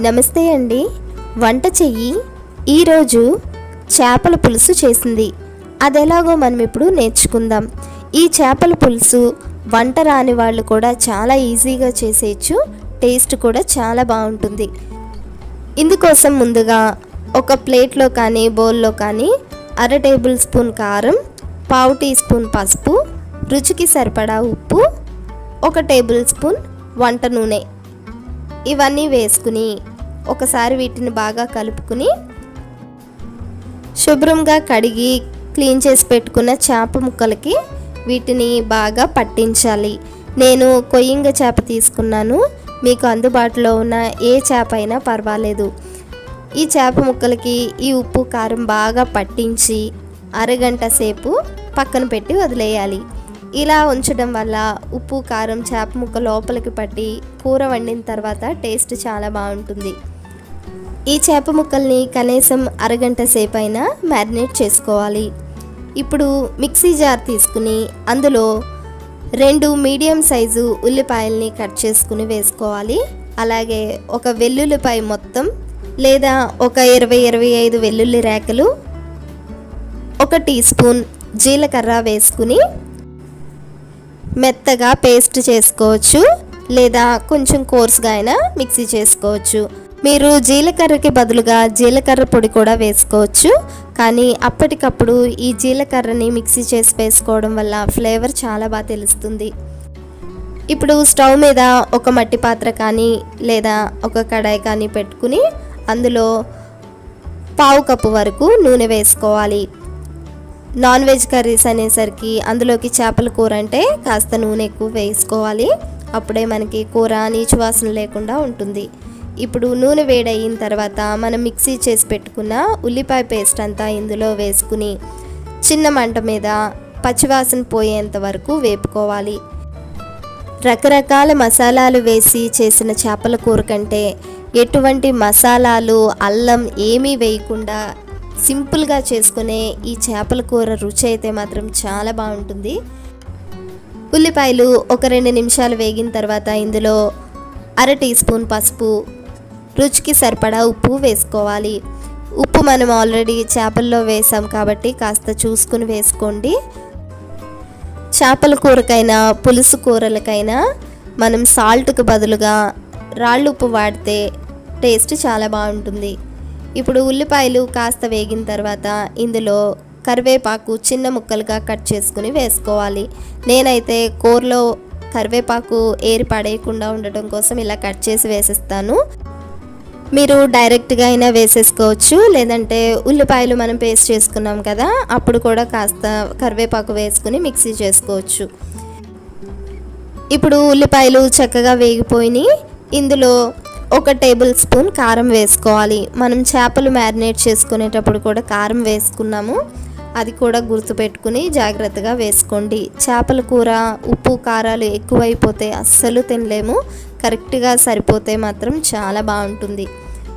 నమస్తే అండి. వంట చెయ్యి. ఈరోజు చేపల పులుసు చేసింది. అది ఎలాగో మనం ఇప్పుడు నేర్చుకుందాం. ఈ చేపల పులుసు వంట రాని వాళ్ళు కూడా చాలా ఈజీగా చేసేయచ్చు. టేస్ట్ కూడా చాలా బాగుంటుంది. ఇందుకోసం ముందుగా ఒక ప్లేట్లో కానీ బౌల్లో కానీ అర టేబుల్ స్పూన్ కారం పావు టీ స్పూన్ పసుపు రుచికి సరిపడా ఉప్పు ఒక టేబుల్ స్పూన్ వంట నూనె. ఇవన్నీ వేసుకుని ఒకసారి వీటిని బాగా కలుపుకుని శుభ్రంగా కడిగి క్లీన్ చేసి పెట్టుకున్న చేప ముక్కలకి వీటిని బాగా పట్టించాలి. నేను కొయ్యింగ చేప తీసుకున్నాను. మీకు అందుబాటులో ఉన్న ఏ చేప అయినా పర్వాలేదు. ఈ చేప ముక్కలకి ఈ ఉప్పు కారం బాగా పట్టించి అరగంట సేపు పక్కన పెట్టి వదిలేయాలి. ఇలా ఉంచడం వల్ల ఉప్పు కారం చేప ముక్క లోపలికి పట్టి కూర వండిన తర్వాత టేస్ట్ చాలా బాగుంటుంది. ఈ చేప ముక్కల్ని కనీసం అరగంట సేపైనా మ్యారినేట్ చేసుకోవాలి. ఇప్పుడు మిక్సీ జార్ తీసుకుని అందులో రెండు మీడియం సైజు ఉల్లిపాయల్ని కట్ చేసుకుని వేసుకోవాలి. అలాగే ఒక వెల్లుల్లిపాయ మొత్తం లేదా ఒక ఇరవై ఇరవై ఐదు వెల్లుల్లి రేకలు ఒక టీ స్పూన్ జీలకర్ర వేసుకుని మెత్తగా పేస్ట్ చేసుకోవచ్చు లేదా కొంచెం కోర్స్గా అయినా మిక్సీ చేసుకోవచ్చు. మీరు జీలకర్రకి బదులుగా జీలకర్ర పొడి కూడా వేసుకోవచ్చు. కానీ అప్పటికప్పుడు ఈ జీలకర్రని మిక్సీ చేసి వేసుకోవడం వల్ల ఫ్లేవర్ చాలా బాగా తెలుస్తుంది. ఇప్పుడు స్టవ్ మీద ఒక మట్టి పాత్ర కానీ లేదా ఒక కడాయి కానీ పెట్టుకుని అందులో పావు కప్పు వరకు నూనె వేసుకోవాలి. నాన్ వెజ్ కర్రీస్ అనేసరికి అందులోకి చేపల కూర అంటే కాస్త నూనె ఎక్కువ వేసుకోవాలి. అప్పుడే మనకి కూర నీచు వాసన లేకుండా ఉంటుంది. ఇప్పుడు నూనె వేడయిన తర్వాత మనం మిక్సీ చేసి పెట్టుకున్న ఉల్లిపాయ పేస్ట్ అంతా ఇందులో వేసుకుని చిన్న మంట మీద పచ్చివాసన పోయేంత వరకు వేపుకోవాలి. రకరకాల మసాలాలు వేసి చేసిన చేపల కూర కంటే ఎటువంటి మసాలాలు అల్లం ఏమీ వేయకుండా సింపుల్గా చేసుకునే ఈ చేపల కూర రుచి అయితే మాత్రం చాలా బాగుంటుంది. ఉల్లిపాయలు ఒక రెండు నిమిషాలు వేగిన తర్వాత ఇందులో అర టీ స్పూన్ పసుపు రుచికి సరిపడా ఉప్పు వేసుకోవాలి. ఉప్పు మనం ఆల్రెడీ చేపల్లో వేసాం కాబట్టి కాస్త చూసుకుని వేసుకోండి. చేపల కూరకైనా పులుసు కూరలకైనా మనం సాల్ట్కి బదులుగా రాళ్ళు ఉప్పు వాడితే టేస్ట్ చాలా బాగుంటుంది. ఇప్పుడు ఉల్లిపాయలు కాస్త వేగిన తర్వాత ఇందులో కరివేపాకు చిన్న ముక్కలుగా కట్ చేసుకుని వేసుకోవాలి. నేనైతే కూరలో కరివేపాకు ఏరి పడేయకుండా ఉండటం కోసం ఇలా కట్ చేసి వేసేస్తాను. మీరు డైరెక్ట్గా అయినా వేసేసుకోవచ్చు. లేదంటే ఉల్లిపాయలు మనం పేస్ట్ చేసుకున్నాం కదా అప్పుడు కూడా కాస్త కరివేపాకు వేసుకుని మిక్సీ చేసుకోవచ్చు. ఇప్పుడు ఉల్లిపాయలు చక్కగా వేగిపోయినాయి ఇందులో ఒక టేబుల్ స్పూన్ కారం వేసుకోవాలి. మనం చేపలు మ్యారినేట్ చేసుకునేటప్పుడు కూడా కారం వేసుకున్నాము. అది కూడా గుర్తుపెట్టుకుని జాగ్రత్తగా వేసుకోండి. చేపల కూర ఉప్పు కారాలు ఎక్కువైపోతే అస్సలు తినలేము. కరెక్ట్గా సరిపోతే మాత్రం చాలా బాగుంటుంది.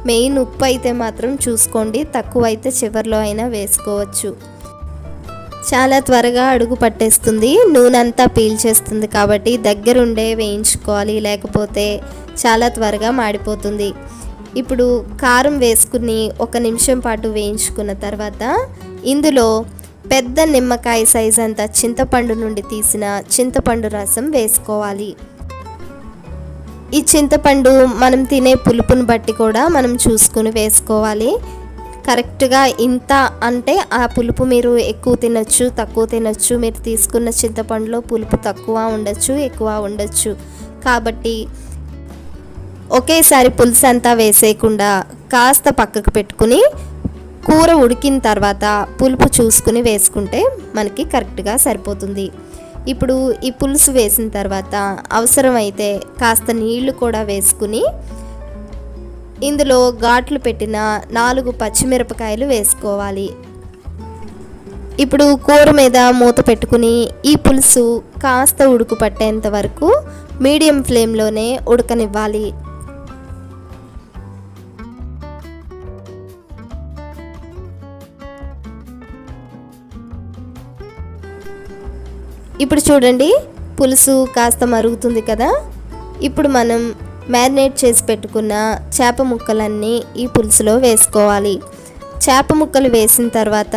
మెయిన్ ఉప్పు అయితే మాత్రం చూసుకోండి. తక్కువ అయితే చివరిలో అయినా వేసుకోవచ్చు. చాలా త్వరగా అడుగు పట్టేస్తుంది. నూనె అంతా పీల్చేస్తుంది కాబట్టి దగ్గరుండే వేయించుకోవాలి. లేకపోతే చాలా త్వరగా మాడిపోతుంది. ఇప్పుడు కారం వేసుకుని ఒక నిమిషం పాటు వేయించుకున్న తర్వాత ఇందులో పెద్ద నిమ్మకాయ సైజ్ అంత చింతపండు నుండి తీసిన చింతపండు రసం వేసుకోవాలి. ఈ చింతపండు మనం తినే పులుపుని బట్టి కూడా మనం చూసుకుని వేసుకోవాలి. కరెక్ట్గా ఇంత అంటే ఆ పులుపు మీరు ఎక్కువ తినచ్చు తక్కువ తినచ్చు మీరు తీసుకున్న చింతపండులో పులుపు తక్కువ ఉండొచ్చు ఎక్కువ ఉండొచ్చు. కాబట్టి ఒకేసారి పులుసు అంతా వేసేయకుండా కాస్త పక్కకు పెట్టుకుని కూర ఉడికిన తర్వాత పులుపు చూసుకుని వేసుకుంటే మనకి కరెక్ట్గా సరిపోతుంది. ఇప్పుడు ఈ పులుసు వేసిన తర్వాత అవసరమైతే కాస్త నీళ్ళు కూడా వేసుకుని ఇందులో ఘాట్లు పెట్టిన నాలుగు పచ్చిమిరపకాయలు వేసుకోవాలి. ఇప్పుడు కూర మీద మూత పెట్టుకుని ఈ పులుసు కాస్త ఉడుకు పట్టేంత వరకు మీడియం ఫ్లేమ్లోనే ఉడకనివ్వాలి. ఇప్పుడు చూడండి పులుసు కాస్త మరుగుతుంది కదా. ఇప్పుడు మనం మ్యారినేట్ చేసి పెట్టుకున్న చేప ముక్కలన్నీ ఈ పులుసులో వేసుకోవాలి. చేప ముక్కలు వేసిన తర్వాత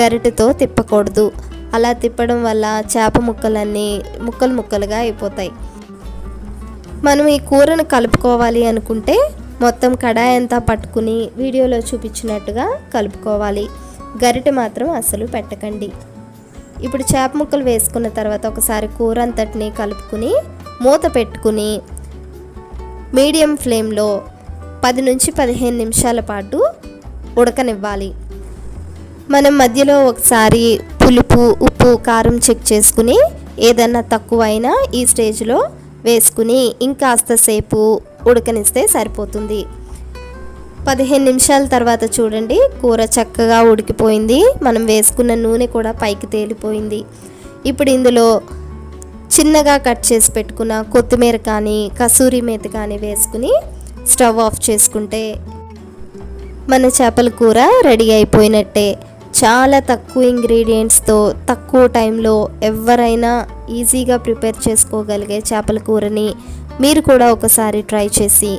గరిటెతో తిప్పకూడదు. అలా తిప్పడం వల్ల చేప ముక్కలన్నీ ముక్కలు ముక్కలుగా అయిపోతాయి. మనం ఈ కూరను కలుపుకోవాలి అనుకుంటే మొత్తం కడాయి అంతా పట్టుకుని వీడియోలో చూపించినట్టుగా కలుపుకోవాలి. గరిటె మాత్రం అసలు పెట్టకండి. ఇప్పుడు చేప ముక్కలు వేసుకున్న తర్వాత ఒకసారి కూర అంతటిని కలుపుకుని మూత పెట్టుకుని మీడియం ఫ్లేమ్లో పది నుంచి పదిహేను నిమిషాల పాటు ఉడకనివ్వాలి. మనం మధ్యలో ఒకసారి పులుపు ఉప్పు కారం చెక్ చేసుకుని ఏదన్నా తక్కువైనా ఈ స్టేజ్లో వేసుకుని ఇంకాస్త సేపు ఉడకనిస్తే సరిపోతుంది. పదిహేను నిమిషాల తర్వాత చూడండి. కూర చక్కగా ఉడికిపోయింది. మనం వేసుకున్న నూనె కూడా పైకి తేలిపోయింది. ఇప్పుడు ఇందులో చిన్నగా కట్ చేసి పెట్టుకున్న కొత్తిమీర కానీ కసూరి మేత కానీ వేసుకుని స్టవ్ ఆఫ్ చేసుకుంటే మన చేపల కూర రెడీ అయిపోయినట్టే. చాలా తక్కువ ఇంగ్రీడియంట్స్తో తక్కువ టైంలో ఎవరైనా ఈజీగా ప్రిపేర్ చేసుకోగలిగే చేపల కూరని మీరు కూడా ఒకసారి ట్రై చేసి